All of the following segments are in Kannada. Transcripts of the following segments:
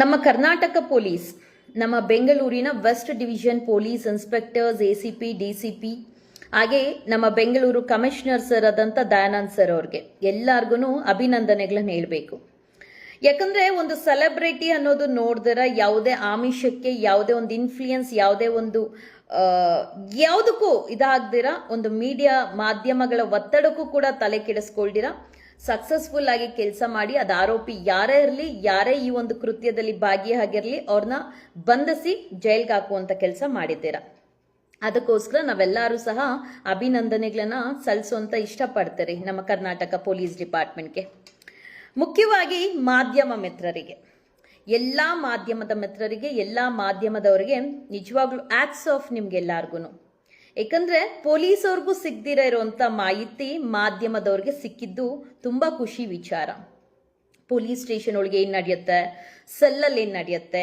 ನಮ್ಮ ಕರ್ನಾಟಕ ಪೊಲೀಸ್, ನಮ್ಮ ಬೆಂಗಳೂರಿನ west division police inspectors A C P D C P ಹಾಗೆ ನಮ್ಮ ಬೆಂಗಳೂರು ಕಮಿಷನರ್ ಸರ್ ಆದಂಥ ದಯಾನಂದ್ ಸರ್ ಅವ್ರಿಗೆ ಎಲ್ಲರಿಗೂ ಅಭಿನಂದನೆಗಳನ್ನ ಹೇಳಬೇಕು. ಯಾಕಂದ್ರೆ ಒಂದು ಸೆಲೆಬ್ರಿಟಿ ಅನ್ನೋದು ನೋಡಿದ್ರೆ ಯಾವುದೇ ಆಮಿಷಕ್ಕೆ, ಯಾವುದೇ ಒಂದು ಇನ್ಫ್ಲೂಯೆನ್ಸ್ ಯಾವುದೇ ಒಂದು ಯಾವುದಕ್ಕೂ ಇದಾಗ್ದಿರ, ಒಂದು ಮೀಡಿಯಾ ಮಾಧ್ಯಮಗಳ ಒತ್ತಡಕ್ಕೂ ಕೂಡ ತಲೆ ಕೆಡಿಸ್ಕೊಳ್ದಿರ. ಸಕ್ಸಸ್ಫುಲ್ ಆಗಿ ಕೆಲಸ ಮಾಡಿ, ಅದು ಆರೋಪಿ ಯಾರೇ ಇರಲಿ, ಯಾರೇ ಈ ಒಂದು ಕೃತ್ಯದಲ್ಲಿ ಭಾಗಿಯಾಗಿರಲಿ ಅವ್ರನ್ನ ಬಂಧಿಸಿ ಜೈಲ್ಗೆ ಹಾಕುವಂಥ ಕೆಲಸ ಮಾಡಿದ್ದೀರಾ? ಅದಕ್ಕೋಸ್ಕರ ನಾವೆಲ್ಲರೂ ಸಹ ಅಭಿನಂದನೆಗಳನ್ನ ಸಲ್ಲಿಸುವಂತ ಇಷ್ಟಪಡ್ತಾರೆ ನಮ್ಮ ಕರ್ನಾಟಕ ಪೊಲೀಸ್ ಡಿಪಾರ್ಟ್ಮೆಂಟ್ಗೆ. ಮುಖ್ಯವಾಗಿ ಮಾಧ್ಯಮ ಮಿತ್ರರಿಗೆ. ಎಲ್ಲ ಮಾಧ್ಯಮದ ಮಿತ್ರರಿಗೆ, ಎಲ್ಲ ಮಾಧ್ಯಮದವರಿಗೆ ನಿಜವಾಗ್ಲೂ ಆಕ್ಸ್ ಆಫ್ ನಿಮ್ಗೆಲ್ಲಾರ್ಗು ಯಾಕಂದ್ರೆ ಪೊಲೀಸವ್ರಿಗೂ ಸಿಗ್ದಿರ ಇರುವಂತ ಮಾಹಿತಿ ಮಾಧ್ಯಮದವ್ರಿಗೆ ಸಿಕ್ಕಿದ್ದು ತುಂಬಾ ಖುಷಿ ವಿಚಾರ. ಪೊಲೀಸ್ ಸ್ಟೇಷನ್ ಒಳಗೆ ಏನ್ ನಡೆಯುತ್ತೆ? ಸೆಲ್ಲಲ್ಲಿ ಏನ್ ನಡೆಯುತ್ತೆ?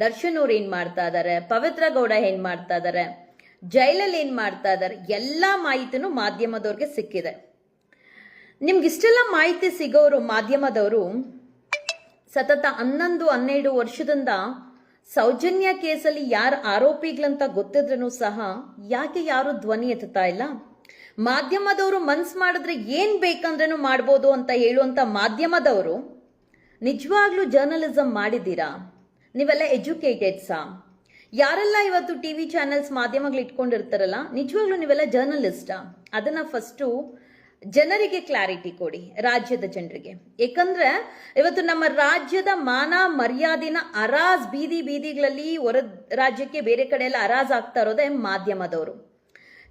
ದರ್ಶನ್ ಅವ್ರು ಏನ್ ಮಾಡ್ತಾ ಇದಾರೆ? ಪವಿತ್ರ ಗೌಡ ಏನ್ ಮಾಡ್ತಾ ಇದಾರೆ? ಜೈಲಲ್ಲಿ ಏನ್ ಮಾಡ್ತಾ ಇದಾರೆ? ಎಲ್ಲಾ ಮಾಹಿತಿನೂ ಮಾಧ್ಯಮದವ್ರಿಗೆ ಸಿಕ್ಕಿದೆ. ನಿಮ್ಗೆ ಇಷ್ಟೆಲ್ಲ ಮಾಹಿತಿ ಸಿಗೋರು ಮಾಧ್ಯಮದವರು ಸತತ ಹನ್ನೊಂದು, ಹನ್ನೆರಡು ವರ್ಷದಿಂದ ಸೌಜನ್ಯ ಕೇಸಲ್ಲಿ ಯಾರು ಆರೋಪಿಗಳಂತ ಗೊತ್ತಿದ್ರೂ ಸಹ ಯಾಕೆ ಯಾರು ಧ್ವನಿ ಎತ್ತುತ್ತಾ ಇಲ್ಲ? ಮಾಧ್ಯಮದವರು ಮನ್ಸ್ ಮಾಡಿದ್ರೆ ಏನ್ ಬೇಕಂದ್ರೂ ಮಾಡ್ಬೋದು ಅಂತ ಹೇಳುವಂತ ಮಾಧ್ಯಮದವರು ನಿಜವಾಗ್ಲೂ ಜರ್ನಲಿಸಂ ಮಾಡಿದ್ದೀರಾ? ನೀವೆಲ್ಲ ಎಜುಕೇಟೆಡ್ಸಾ ಯಾರೆಲ್ಲ ಇವತ್ತು ಟಿ ವಿ ಚಾನೆಲ್ಸ್ ಮಾಧ್ಯಮಗಳು ಇಟ್ಕೊಂಡಿರ್ತಾರಲ್ಲ, ನಿಜವಾಗ್ಲೂ ನೀವೆಲ್ಲ ಜರ್ನಲಿಸ್ಟಾ ಅದನ್ನ ಫಸ್ಟು ಜನರಿಗೆ ಕ್ಲಾರಿಟಿ ಕೊಡಿ, ರಾಜ್ಯದ ಜನರಿಗೆ. ಏಕಂದ್ರೆ ಇವತ್ತು ನಮ್ಮ ರಾಜ್ಯದ ಮಾನ ಮರ್ಯಾದಿನ ಅರಾಜ್ ಬೀದಿ ಬೀದಿಗಳಲ್ಲಿ ಹೊರ ರಾಜ್ಯಕ್ಕೆ ಬೇರೆ ಕಡೆ ಎಲ್ಲ ಅರಾಜ್ ಆಗ್ತಾ ಇರೋದೇ ಮಾಧ್ಯಮದವರು.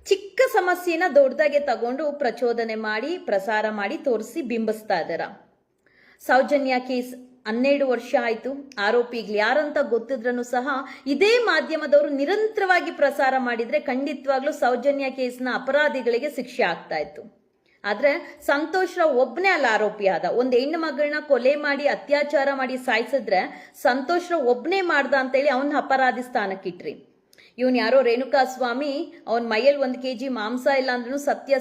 ಚಿಕ್ಕ ಸಮಸ್ಯೆನ ದೊಡ್ಡದಾಗೆ ತಗೊಂಡು ಪ್ರಚೋದನೆ ಮಾಡಿ, ಪ್ರಸಾರ ಮಾಡಿ ತೋರಿಸಿ ಬಿಂಬಿಸ್ತಾ ಇದ್ದಾರ ಸೌಜನ್ಯ ಕೇಸ್ ಹನ್ನೆರಡು ವರ್ಷ ಆಯ್ತು. ಆರೋಪಿಗಳು ಯಾರಂತ ಗೊತ್ತಿದ್ರೂ ಸಹ ಇದೇ ಮಾಧ್ಯಮದವರು ನಿರಂತರವಾಗಿ ಪ್ರಸಾರ ಮಾಡಿದ್ರೆ ಖಂಡಿತವಾಗ್ಲೂ ಸೌಜನ್ಯ ಕೇಸ್ನ ಅಪರಾಧಿಗಳಿಗೆ ಶಿಕ್ಷೆ ಆಗ್ತಾ ಇತ್ತು. ಆದ್ರೆ ಸಂತೋಷ್ ರಾವ್ ಒಬ್ನೇ ಅಲ್ಲ ಆರೋಪಿ ಆದ. ಒಂದು ಹೆಣ್ಣು ಮಗಳನ್ನ ಕೊಲೆ ಮಾಡಿ, ಅತ್ಯಾಚಾರ ಮಾಡಿ ಸಾಯಿಸಿದ್ರೆ ಸಂತೋಷ್ ರಾವ್ ಒಬ್ನೇ ಮಾಡ್ದ ಅಂತೇಳಿ ಅವನ ಅಪರಾಧಿ ಸ್ಥಾನಕ್ಕಿಟ್ರಿ ಇವನ್ ಯಾರೋ ರೇಣುಕಾ ಸ್ವಾಮಿ ಅವನ್ ಮೈಯಲ್ಲಿ ಒಂದು ಕೆ ಜಿ ಮಾಂಸ ಇಲ್ಲ ಅಂದ್ರೂ ಸತ್ಯ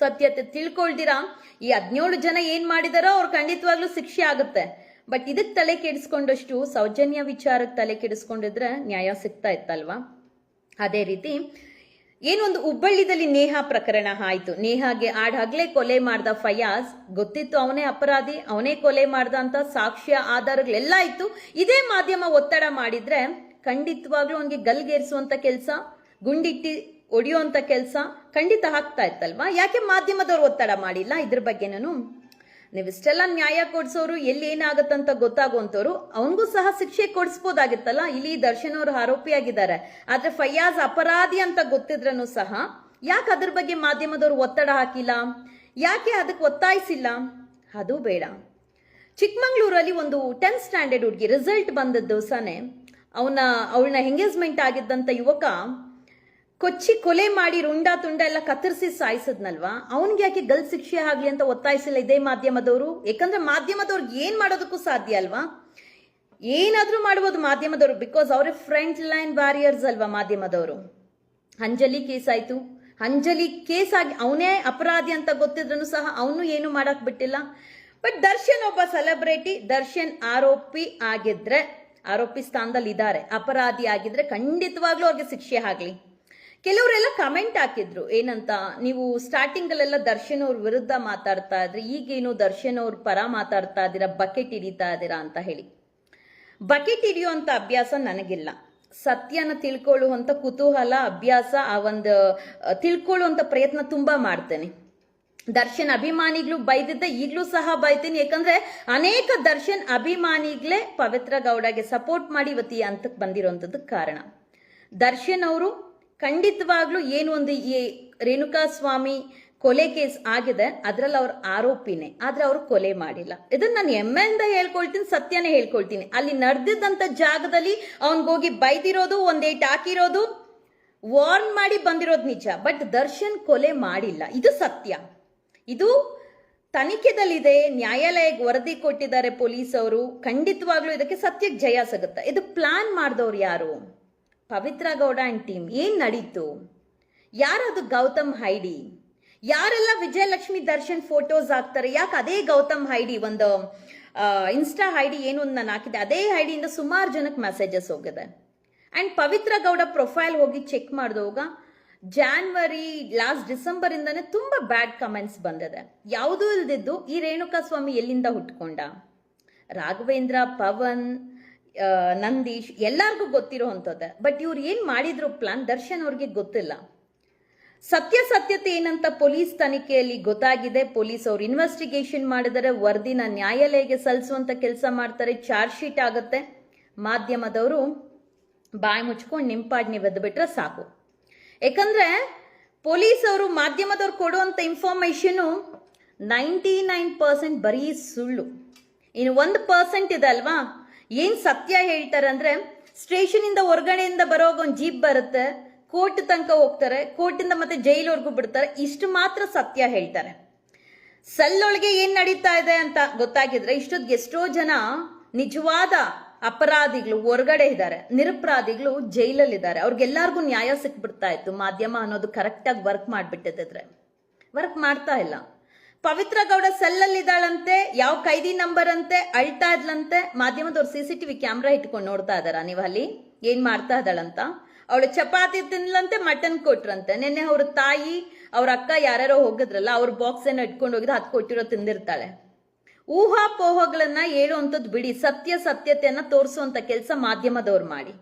ಸತ್ಯತೆ ತಿಳ್ಕೊಳ್ದಿರಾ? ಈ ಹದಿನೇಳು ಜನ ಏನ್ ಮಾಡಿದಾರೋ ಅವ್ರು ಖಂಡಿತವಾಗ್ಲೂ ಶಿಕ್ಷೆ ಆಗುತ್ತೆ. ಬಟ್ ಇದಕ್ಕೆ ತಲೆ ಕೆಡಿಸ್ಕೊಂಡಷ್ಟು, ಸೌಜನ್ಯ ವಿಚಾರಕ್ಕೆ ತಲೆ ಕೆಡಿಸ್ಕೊಂಡಿದ್ರೆ ನ್ಯಾಯ ಸಿಗ್ತಾ ಇತ್ತಲ್ವಾ? ಅದೇ ರೀತಿ ಏನೊಂದು ಹುಬ್ಬಳ್ಳಿದಲ್ಲಿ ನೇಹಾ ಪ್ರಕರಣ ಆಯ್ತು. ನೇಹಾಗೆ ಆಡ್ ಹಗ್ಲೆ ಕೊಲೆ ಮಾಡ್ದ ಫಯಾಜ್, ಗೊತ್ತಿತ್ತು ಅವನೇ ಅಪರಾಧಿ, ಅವನೇ ಕೊಲೆ ಮಾಡ್ದ ಅಂತ ಸಾಕ್ಷ್ಯ ಆಧಾರಗಳೆಲ್ಲ ಇತ್ತು. ಇದೇ ಮಾಧ್ಯಮ ಒತ್ತಡ ಮಾಡಿದ್ರೆ ಖಂಡಿತವಾಗ್ಲೂ ಅವನಿಗೆ ಗಲ್ಗೇರಿಸುವಂತ ಕೆಲಸ, ಗುಂಡಿಟ್ಟಿ ಒಡೆಯುವಂತ ಕೆಲಸ ಖಂಡಿತ ಆಗ್ತಾ ಇತ್ತಲ್ವಾ? ಯಾಕೆ ಮಾಧ್ಯಮದವ್ರು ಒತ್ತಡ ಮಾಡಿಲ್ಲ? ಇದ್ರ ಬಗ್ಗೆನೂ ನೀವಿಷ್ಟೆಲ್ಲ ನ್ಯಾಯ ಕೊಡ್ಸೋರು ಎಲ್ಲಿ ಏನಾಗತ್ತಂತ ಗೊತ್ತಾಗುವಂಥವ್ರು, ಅವನಿಗೂ ಸಹ ಶಿಕ್ಷೆ ಕೊಡಿಸ್ಬೋದಾಗಿತ್ತಲ್ಲ? ಇಲ್ಲಿ ದರ್ಶನ್ ಅವರು ಆರೋಪಿಯಾಗಿದ್ದಾರೆ. ಆದರೆ ಫಯಾಜ್ ಅಪರಾಧಿ ಅಂತ ಗೊತ್ತಿದ್ರೂ ಸಹ ಯಾಕೆ ಅದ್ರ ಬಗ್ಗೆ ಮಾಧ್ಯಮದವರು ಒತ್ತಡ ಹಾಕಿಲ್ಲ? ಯಾಕೆ ಅದಕ್ಕೆ ಒತ್ತಾಯಿಸಿಲ್ಲ? ಅದು ಬೇಡ. ಚಿಕ್ಕಮಂಗ್ಳೂರಲ್ಲಿ ಒಂದು ಟೆಂತ್ ಸ್ಟ್ಯಾಂಡರ್ಡ್ ಹುಡುಗಿ ರಿಸಲ್ಟ್ ಬಂದದ್ದು ದಿವಸನೇ ಅವನ ಅವಳನ್ನ ಎಂಗೇಜ್ಮೆಂಟ್ ಆಗಿದ್ದಂಥ ಯುವಕ ಕೊಚ್ಚಿ ಕೊಲೆ ಮಾಡಿ ರುಂಡ ತುಂಡ ಎಲ್ಲ ಕತ್ತರಿಸಿ ಸಾಯಿಸಿದ್ನಲ್ವಾ? ಅವನ್ಗೆ ಯಾಕೆ ಗಲ್ ಶಿಕ್ಷೆ ಆಗ್ಲಿ ಅಂತ ಒತ್ತಾಯಿಸಿಲ್ಲ ಇದೇ ಮಾಧ್ಯಮದವರು? ಯಾಕಂದ್ರೆ ಮಾಧ್ಯಮದವ್ರಿಗೆ ಏನ್ ಮಾಡೋದಕ್ಕೂ ಸಾಧ್ಯ ಅಲ್ವಾ? ಏನಾದ್ರೂ ಮಾಡ್ಬೋದು ಮಾಧ್ಯಮದವರು ಬಿಕಾಸ್ ಅವರೇ ಫ್ರಂಟ್ ಲೈನ್ ವಾರಿಯರ್ಸ್ ಅಲ್ವಾ ಮಾಧ್ಯಮದವರು? ಅಂಜಲಿ ಕೇಸ್ ಆಯ್ತು. ಅಂಜಲಿ ಕೇಸ್ ಆಗಿ ಅವನೇ ಅಪರಾಧಿ ಅಂತ ಗೊತ್ತಿದ್ರು ಸಹ ಅವನು ಏನು ಮಾಡಕ್ ಬಿಟ್ಟಿಲ್ಲ. ಬಟ್ ದರ್ಶನ್ ಒಬ್ಬ ಸೆಲೆಬ್ರಿಟಿ ದರ್ಶನ್ ಆರೋಪಿ ಆಗಿದ್ರೆ, ಆರೋಪಿ ಸ್ಥಾನದಲ್ಲಿ ಇದ್ದಾರೆ ಅಪರಾಧಿ ಆಗಿದ್ರೆ ಖಂಡಿತವಾಗ್ಲೂ ಅವ್ರಿಗೆ ಶಿಕ್ಷೆ ಆಗ್ಲಿ. ಕೆಲವರೆಲ್ಲ ಕಮೆಂಟ್ ಹಾಕಿದ್ರು. ಏನಂತ, ನೀವು ಸ್ಟಾರ್ಟಿಂಗ್ ಅಲ್ಲೆಲ್ಲ ದರ್ಶನ್ ಅವ್ರ ವಿರುದ್ಧ ಮಾತಾಡ್ತಾ ಇದ್ರಿ, ಈಗೇನು ದರ್ಶನ್ ಅವ್ರ ಪರ ಮಾತಾಡ್ತಾ ಇದ್ದೀರಾ, ಬಕೆಟ್ ಹಿಡಿತಾ ಇದ್ದೀರಾ ಅಂತ ಹೇಳಿ. ಬಕೆಟ್ ಹಿಡಿಯುವಂತ ಅಭ್ಯಾಸ ನನಗಿಲ್ಲ. ಸತ್ಯನ ತಿಳ್ಕೊಳ್ಳುವಂತ ಕುತೂಹಲ, ಅಭ್ಯಾಸ, ಆ ಒಂದು ತಿಳ್ಕೊಳ್ಳುವಂಥ ಪ್ರಯತ್ನ ತುಂಬಾ ಮಾಡ್ತೇನೆ. ದರ್ಶನ್ ಅಭಿಮಾನಿಗಳು ಬೈದಿದ್ದ, ಈಗಲೂ ಸಹ ಬೈತೀನಿ ಯಾಕಂದ್ರೆ ಅನೇಕ ದರ್ಶನ್ ಅಭಿಮಾನಿಗಳೇ ಪವಿತ್ರ ಗೌಡಗೆ ಸಪೋರ್ಟ್ ಮಾಡಿ ಇವತ್ತು ಈ ಹಂತಕ್ಕೆ ಬಂದಿರುವಂತದ್ದು ಕಾರಣ. ದರ್ಶನ್ ಅವರು ಖಂಡಿತವಾಗ್ಲೂ ಏನು ಒಂದು ಈ ರೇಣುಕಾ ಸ್ವಾಮಿ ಕೊಲೆ ಕೇಸ್ ಆಗಿದೆ, ಅದರಲ್ಲಿ ಅವ್ರ ಆರೋಪಿನೇ. ಆದ್ರೆ ಅವರು ಕೊಲೆ ಮಾಡಿಲ್ಲ. ಇದನ್ನ ನಾನು ಹೆಮ್ಮೆಯಿಂದ ಹೇಳ್ಕೊಳ್ತೀನಿ, ಸತ್ಯನೇ ಹೇಳ್ಕೊಳ್ತೀನಿ. ಅಲ್ಲಿ ನಡೆದಿದ್ದಂತ ಜಾಗದಲ್ಲಿ ಅವನ್ಗೋಗಿ ಬೈದಿರೋದು, ಒಂದೇಟ್ ಹಾಕಿರೋದು, ವಾರ್ನ್ ಮಾಡಿ ಬಂದಿರೋದು ನಿಜ. ಬಟ್ ದರ್ಶನ್ ಕೊಲೆ ಮಾಡಿಲ್ಲ. ಇದು ಸತ್ಯ. ಇದು ತನಿಖೆದಲ್ಲಿದೆ, ನ್ಯಾಯಾಲಯಕ್ಕೆ ವರದಿ ಕೊಟ್ಟಿದ್ದಾರೆ ಪೊಲೀಸ್ ಅವರು ಖಂಡಿತವಾಗ್ಲೂ ಇದಕ್ಕೆ ಸತ್ಯಕ್ಕೆ ಜಯ ಸಿಗುತ್ತೆ. ಇದು ಪ್ಲಾನ್ ಮಾಡಿದವ್ರು ಯಾರು? ಪವಿತ್ರ ಗೌಡ ಆ್ಯಂಡ್ ಟೀಮ್ ಏನು ನಡೀತು? ಯಾರದು ಗೌತಮ್ ಹೈಡಿ? ಯಾರೆಲ್ಲ ವಿಜಯಲಕ್ಷ್ಮಿ ದರ್ಶನ್ ಫೋಟೋಸ್ ಹಾಕ್ತಾರೆ? ಯಾಕೆ ಅದೇ ಗೌತಮ್ ಹೈಡಿ? ಒಂದು ಇನ್ಸ್ಟಾ ಹೈಡಿ ಏನು ಒಂದು ನಾನು ಹಾಕಿದೆ ಅದೇ ಹೈಡಿಯಿಂದ ಡಿಯಿಂದ ಸುಮಾರು ಜನಕ್ಕೆ ಮೆಸೇಜಸ್ ಹೋಗಿದೆ. ಆ್ಯಂಡ್ ಪವಿತ್ರ ಗೌಡ ಪ್ರೊಫೈಲ್ ಹೋಗಿ ಚೆಕ್ ಮಾಡಿದವಾಗ ಜಾನ್ವರಿ ಲಾಸ್ಟ್ ಡಿಸೆಂಬರ್ ತುಂಬ ಬ್ಯಾಡ್ ಕಮೆಂಟ್ಸ್ ಬಂದಿದೆ. ಯಾವುದೂ ಇಲ್ದಿದ್ದು ಈ ರೇಣುಕಾ ಸ್ವಾಮಿ ಎಲ್ಲಿಂದ ಹುಟ್ಕೊಂಡ? ರಾಘವೇಂದ್ರ, ಪವನ್ ನಂದೀಶ್ ಎಲ್ಲರಿಗೂ ಗೊತ್ತಿರೋ ಅಂಥದ್ದೇ ಬಟ್ ಇವ್ರು ಏನು ಮಾಡಿದ್ರು ಪ್ಲಾನ್ ದರ್ಶನ್ ಅವ್ರಿಗೆ ಗೊತ್ತಿಲ್ಲ. ಸತ್ಯ ಸತ್ಯತೆ ಏನಂತ ಪೊಲೀಸ್ ತನಿಖೆಯಲ್ಲಿ ಗೊತ್ತಾಗಿದೆ. ಪೊಲೀಸ್ ಅವ್ರು ಇನ್ವೆಸ್ಟಿಗೇಷನ್ ಮಾಡಿದರೆ ವರದಿನ ನ್ಯಾಯಾಲಯಕ್ಕೆ ಸಲ್ಲಿಸುವಂತ ಕೆಲಸ ಮಾಡ್ತಾರೆ. ಚಾರ್ಜ್ ಶೀಟ್ ಆಗುತ್ತೆ. ಮಾಧ್ಯಮದವರು ಬಾಯಿ ಮುಚ್ಕೊಂಡು ನಿಂಪಾಡ್ ನೀವು ಸಾಕು. ಯಾಕಂದ್ರೆ ಪೊಲೀಸ್ ಅವರು ಮಾಧ್ಯಮದವ್ರು ಕೊಡುವಂತ ಇನ್ಫಾರ್ಮೇಶನು ನೈಂಟಿ ನೈನ್ ಪರ್ಸೆಂಟ್ ಬರೀ ಸುಳ್ಳು. ಇನ್ನು ಒಂದು ಪರ್ಸೆಂಟ್ ಇದೆ ಅಲ್ವಾ? ಏನ್ ಸತ್ಯ ಹೇಳ್ತಾರೆ ಅಂದ್ರೆ ಸ್ಟೇಷನ್ ಇಂದ ಹೊರಗಡೆಯಿಂದ ಬರೋ ಒಂದು ಜೀಪ್ ಬರುತ್ತೆ, ಕೋರ್ಟ್ ತನಕ ಹೋಗ್ತಾರೆ, ಕೋರ್ಟಿಂದ ಮತ್ತೆ ಜೈಲ್ವರೆಗೂ ಬಿಡ್ತಾರೆ, ಇಷ್ಟು ಮಾತ್ರ ಸತ್ಯ ಹೇಳ್ತಾರೆ. ಸಲ್ಲೊಳಗೆ ಏನ್ ನಡೀತಾ ಇದೆ ಅಂತ ಗೊತ್ತಾಗಿದ್ರೆ ಇಷ್ಟೊತ್ತಿಗೆ ಎಷ್ಟೋ ಜನ ನಿಜವಾದ ಅಪರಾಧಿಗಳು ಹೊರಗಡೆ ಇದ್ದಾರೆ, ನಿರಪರಾಧಿಗಳು ಜೈಲಲ್ಲಿದ್ದಾರೆ. ಅವ್ರಿಗೆಲ್ಲರಿಗೂ ನ್ಯಾಯ ಸಿಕ್ಬಿಡ್ತಾ ಇತ್ತು. ಮಾಧ್ಯಮ ಅನ್ನೋದು ಕರೆಕ್ಟಾಗಿ ವರ್ಕ್ ಮಾಡಿಬಿಟ್ಟಿದ್ರೆ ವರ್ಕ್ ಮಾಡ್ತಾ ಇಲ್ಲ. ಪವಿತ್ರ ಗೌಡ ಸೆಲ್ಲಲ್ಲಿದ್ದಾಳಂತೆ, ಯಾವ ಕೈದಿ ನಂಬರ್ ಅಂತೆ ಅಳ್ತಾ ಇದ್ಲಂತೆ ಮಾಧ್ಯಮದವ್ರು ಸಿ ಸಿ ಟಿವಿ ಕ್ಯಾಮ್ರಾ ಇಟ್ಕೊಂಡು ನೋಡ್ತಾ ಇದಾರ ನೀವು ಅಲ್ಲಿ ಏನ್ ಮಾಡ್ತಾ ಇದ್ದಾಳಂತ? ಅವಳು ಚಪಾತಿ ತಿನ್ಲಂತೆ, ಮಟನ್ ಕೊಟ್ರಂತೆ. ನಿನ್ನೆ ಅವ್ರ ತಾಯಿ, ಅವ್ರ ಅಕ್ಕ ಯಾರ್ಯಾರೋ ಹೋಗಿದ್ರಲ್ಲ, ಅವ್ರ ಬಾಕ್ಸ್ ಏನೋ ಇಟ್ಕೊಂಡು ಹೋಗಿದ್ ಹತ್ತು ಕೊಟ್ಟಿರೋ ತಿಂದಿರ್ತಾಳೆ. ಊಹಾಪೋಹಗಳನ್ನ ಹೇಳುವಂಥದ್ದು ಬಿಡಿ, ಸತ್ಯ ಸತ್ಯತೆಯನ್ನ ತೋರಿಸುವಂತ ಕೆಲಸ ಮಾಧ್ಯಮದವ್ರು ಮಾಡಿ.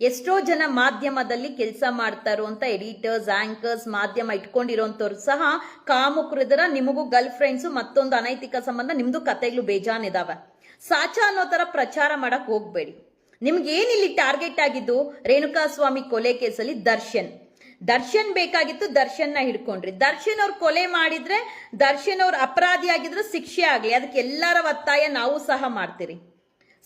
ಎಷ್ಟೋ ಜನ ಮಾಧ್ಯಮದಲ್ಲಿ ಕೆಲಸ ಮಾಡ್ತಾರೋ ಅಂತ ಎಡಿಟರ್ಸ್ ಆಂಕರ್ಸ್ ಮಾಧ್ಯಮ ಇಟ್ಕೊಂಡಿರೋಂಥವ್ರು ಸಹ ಕಾಮುಕರಿದರ ನಿಮಗೂ ಗರ್ಲ್ ಫ್ರೆಂಡ್ಸು ಮತ್ತೊಂದು ಅನೈತಿಕ ಸಂಬಂಧ, ನಿಮ್ದು ಕತೆಗಳು ಬೇಜಾನಿದಾವೆ. ಸಾಚ ಅನ್ನೋ ತರ ಪ್ರಚಾರ ಮಾಡಕ್ ಹೋಗ್ಬೇಡಿ. ನಿಮ್ಗೆ ಏನಿಲ್ಲಿ ಟಾರ್ಗೆಟ್ ಆಗಿದ್ದು? ರೇಣುಕಾ ಸ್ವಾಮಿ ಕೊಲೆ ಕೇಸಲ್ಲಿ ದರ್ಶನ್. ದರ್ಶನ್ ಬೇಕಾಗಿತ್ತು ದರ್ಶನ್ನ ಹಿಡ್ಕೊಂಡ್ರಿ. ದರ್ಶನ್ ಅವ್ರು ಕೊಲೆ ಮಾಡಿದ್ರೆ ದರ್ಶನ್ ಅವ್ರ ಅಪರಾಧಿ ಆಗಿದ್ರೆ ಶಿಕ್ಷೆ ಆಗಲಿ. ಅದಕ್ಕೆ ಎಲ್ಲರ ಒತ್ತಾಯ ನಾವು ಸಹ ಮಾಡ್ತೀರಿ.